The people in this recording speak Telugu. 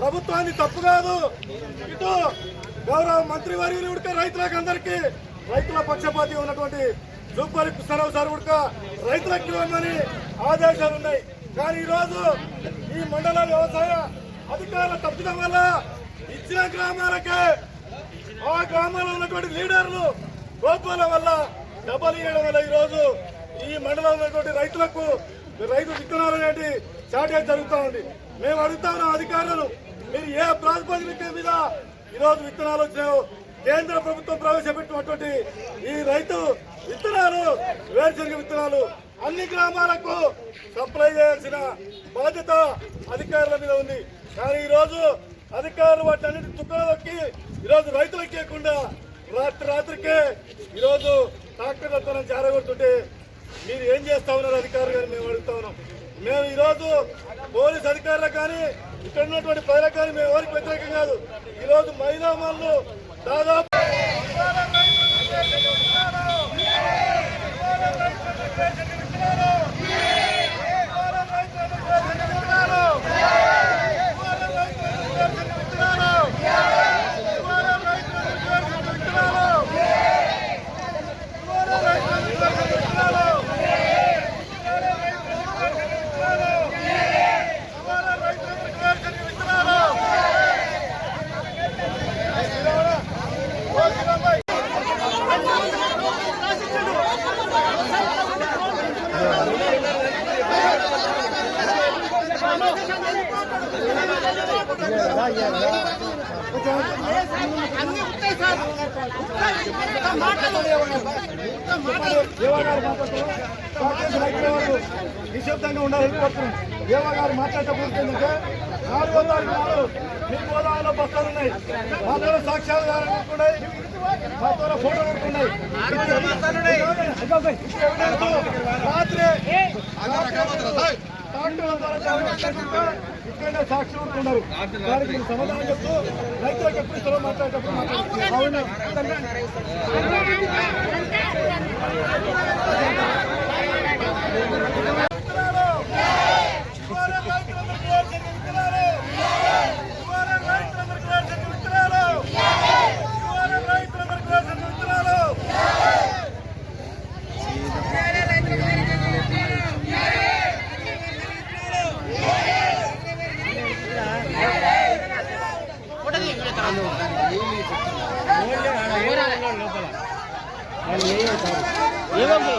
ప్రభుత్వాన్ని తప్పు కాదు. ఇటు గౌరవ మంత్రి వర్యులు ఉడక రైతులకు అందరికీ రైతుల పక్షపాతి ఉన్నటువంటి జూపల్లి కృష్ణరావు సార్ ఉడక రైతులకు ఇవ్వమని ఆదేశాలు ఉన్నాయి. కానీ ఈరోజు ఈ మండల వ్యవసాయ అధికారుల తప్పడం వల్ల ఇచ్చిన గ్రామాలకే ఆ గ్రామాల్లో ఉన్నటువంటి లీడర్లు గోపాల వల్ల డబ్బలు ఇవ్వడం వల్ల ఈరోజు ఈ మండలంలో ఉన్నటువంటి రైతులకు రైతు విత్తనాలు అనేది షార్టేజ్ జరుగుతూ ఉంది. మేము అడుగుతా ఉన్నాం అధికారులను మీరు ఏ ప్రాతిపదిక మీద ఈరోజు విత్తనాలు వచ్చినాయో కేంద్ర ప్రభుత్వం ప్రవేశపెట్టినటువంటి ఈ రైతు విత్తనాలు వేరుశనగ విత్తనాలు అన్ని గ్రామాలకు సప్లై చేయాల్సిన బాధ్యత అధికారుల మీద ఉంది. కానీ ఈరోజు అధికారులు వాటి అన్నిటి ఈరోజు రైతులకు ఇవ్వకుండా రాత్రి రాత్రికే ఈరోజు ట్రాక్టర్లతో జారగొడుతుంటే మీరు ఏం చేస్తా ఉన్నారు అధికారులు గారు? మేము అడుగుతా ఉన్నాం. మేము ఈరోజు పోలీస్ అధికారులకు కానీ ఇక్కడ ఉన్నటువంటి ప్రజలకు కానీ మేము ఎవరికి వ్యతిరేకం కాదు. ఈరోజు మహిళా దాదాపు నిశ్శబ్దంగా ఉండాలని కోరుతున్నాం దేవగారు మాట్లాడేటప్పుడు ఏంటంటే నాలుగో తారీఖు నాడు మీ గోదావరిలో బస్తాలు ఉన్నాయి మా మాతో సాక్ష్యాలు ఉన్నాయి మాతో ఫోటోలు ఉంటున్నాయి రాత్రి ఇక్కడే సాక్షులు ఉంటున్నారు. దానికి మీరు సమాధానం చెప్తూ రైతులకు ఎప్పుడు మాట్లాడేటప్పుడు మాట్లాడుతున్నారు ఏమో